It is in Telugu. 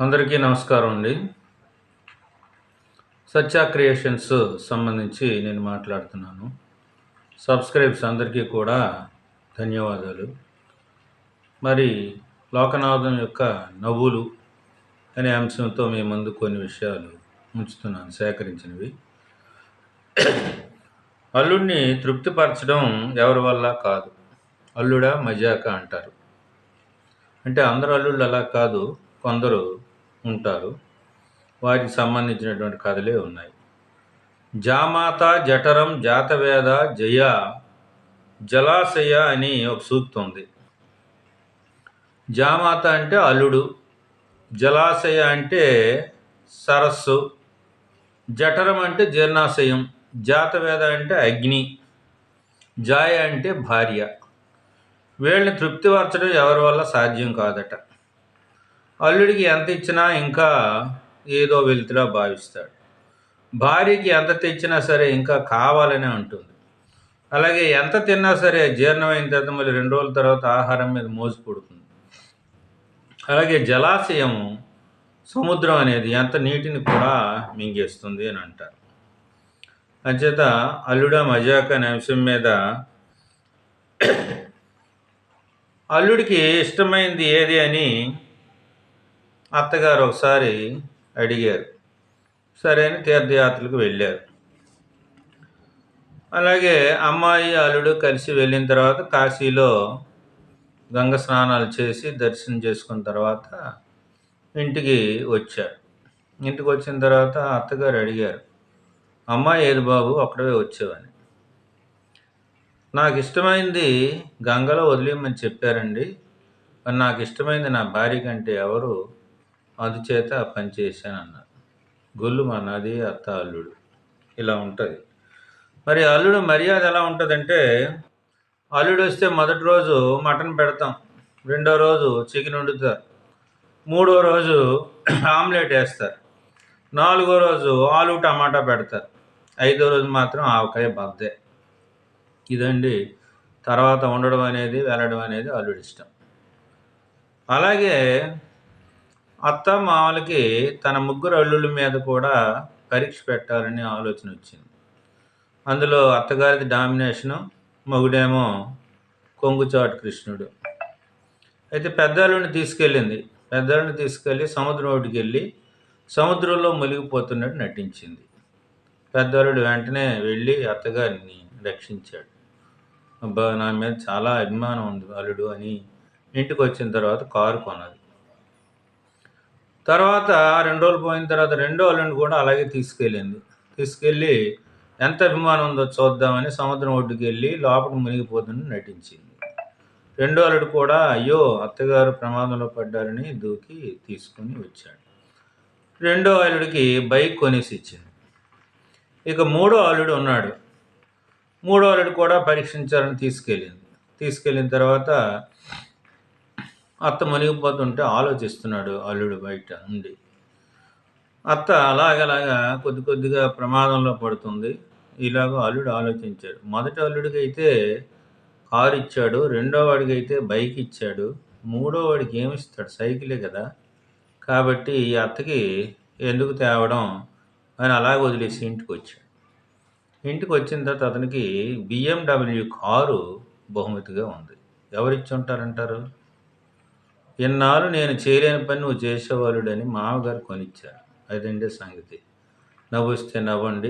అందరికీ నమస్కారం అండి. సత్య క్రియేషన్స్ సంబంధించి నేను మాట్లాడుతున్నాను. సబ్స్క్రైబ్స్ అందరికీ కూడా ధన్యవాదాలు. మరి లోకనాథం యొక్క నవ్వులు అనే అంశంతో మీ ముందు కొన్ని విషయాలు ఉంచుతున్నాను సేకరించినవి. అల్లుడిని తృప్తిపరచడం ఎవరి వల్ల కాదు. అల్లుడా మజాక అంటారు. అంటే అందరు అల్లుళ్ళు అలా కాదు కొందరు ఉంటారు. వారికి సంబంధించినటువంటి కథలే ఉన్నాయి. జామాత జఠరం జాతవేద జయ జలాశయ అని ఒక సూక్తి ఉంది. జామాత అంటే అల్లుడు జలాశయ అంటే సరస్సు జఠరం అంటే జీర్ణాశయం జాతవేద అంటే అగ్ని జాయ అంటే భార్య. వీళ్ళని తృప్తిపరచడం ఎవరి వల్ల సాధ్యం కాదట. అల్లుడికి ఎంత ఇచ్చినా ఇంకా ఏదో వెళ్తులా భావిస్తాడు. భార్యకి ఎంత తెచ్చినా సరే ఇంకా కావాలనే ఉంటుంది. అలాగే ఎంత తిన్నా సరే జీర్ణమైన తర్వాత మళ్ళీ రెండు రోజుల తర్వాత ఆహారం మీద మోసి పుడుతుంది. అలాగే జలాశయం సముద్రం అనేది ఎంత నీటిని కూడా మింగేస్తుంది అని అంటారు. అంచేత అల్లుడ మజాక్ అనే అంశం మీద అల్లుడికి ఇష్టమైంది ఏది అని అత్తగారు ఒకసారి అడిగారు సరే అని తీర్థయాత్రలకు వెళ్ళారు. అలాగే అమ్మాయి అల్లుడు కలిసి వెళ్ళిన తర్వాత కాశీలో గంగ స్నానాలు చేసి దర్శనం చేసుకున్న తర్వాత ఇంటికి వచ్చారు. ఇంటికి వచ్చిన తర్వాత అత్తగారు అడిగారు అమ్మాయి ఏది బాబు? అక్కడే వచ్చావని. నాకు ఇష్టమైంది గంగలో వదిలేయమని చెప్పారండి. నాకు ఇష్టమైంది నా భార్య కంటే ఎవరు అందుచేత ఆ పని చేశానన్నారు. గొల్లు మా నాది అత్త అల్లుడు. ఇలా ఉంటుంది. మరి అల్లుడు మర్యాద ఎలా ఉంటుందంటే అల్లుడు వస్తే మొదటి రోజు మటన్ పెడతాం. రెండో రోజు చికెన్ వండుతారు. మూడో రోజు ఆమ్లెట్ వేస్తారు. నాలుగో రోజు ఆలు టమాటా పెడతారు. ఐదో రోజు మాత్రం ఆవకాయ బద్దే. ఇదండి. తర్వాత ఉండడం అనేది వెళ్ళడం అనేది అల్లుడి ఇష్టం. అలాగే అత్త మామలకి తన ముగ్గురు అల్లుళ్ళ మీద కూడా పరీక్ష పెట్టాలని ఆలోచన వచ్చింది. అందులో అత్తగారిది డామినేషను మొగుడేమో కొంగుచాటు కృష్ణుడు. అయితే పెద్దల్లుని తీసుకెళ్ళింది. పెద్దల్ని తీసుకెళ్ళి సముద్రం ఒడ్డుకి వెళ్ళి సముద్రంలో మునిగిపోతున్నట్టు నటించింది. పెద్దలుడు వెంటనే వెళ్ళి అత్తగారిని రక్షించాడు. అబ్బా నా మీద చాలా అభిమానం ఉంది అల్లుడు అని ఇంటికి వచ్చిన తర్వాత కారు కొన్నది. తర్వాత రెండు రోజులు పోయిన తర్వాత రెండో అల్లుడిని కూడా అలాగే తీసుకెళ్ళింది. తీసుకెళ్ళి ఎంత అభిమానం ఉందో చూద్దామని సముద్రం ఒడ్డుకి వెళ్ళి లోపల మునిగిపోతుందని నటించింది. రెండో అల్లుడు కూడా అయ్యో అత్తగారు ప్రమాదంలో పడ్డారని దూకి తీసుకుని వచ్చాడు. రెండో అల్లుడికి బైక్ కొనేసి ఇచ్చింది. ఇక మూడో అల్లుడు ఉన్నాడు. మూడో అల్లుడు కూడా పరీక్షించాలని తీసుకెళ్ళింది. తీసుకెళ్ళిన తర్వాత అత్త మునిగిపోతుంటే ఆలోచిస్తున్నాడు అల్లుడు బయట ఉండి అత్త అలాగలాగా కొద్ది కొద్దిగా ప్రమాదంలో పడుతుంది. ఇలాగ అల్లుడు ఆలోచించాడు. మొదటి అల్లుడికి అయితే కారు ఇచ్చాడు రెండో వాడికి అయితే బైక్ ఇచ్చాడు మూడో వాడికి ఏమి ఇస్తాడు? సైకిలే కదా. కాబట్టి ఈ అత్తకి ఎందుకు తేవడం అని అలాగ వదిలేసి ఇంటికి వచ్చాడు. ఇంటికి వచ్చిన తర్వాత అతనికి బిఎండబ్ల్యూ కారు బహుమతిగా ఉంది. ఎవరిచ్చి ఉంటారంటారు? ఇన్నాళ్ళు నేను చేయలేని పని నువ్వు చేసేవాళ్ళుడని మామగారు కొనిచ్చారు. అదండి సంగతి. నవ్వుస్తే నవ్వండి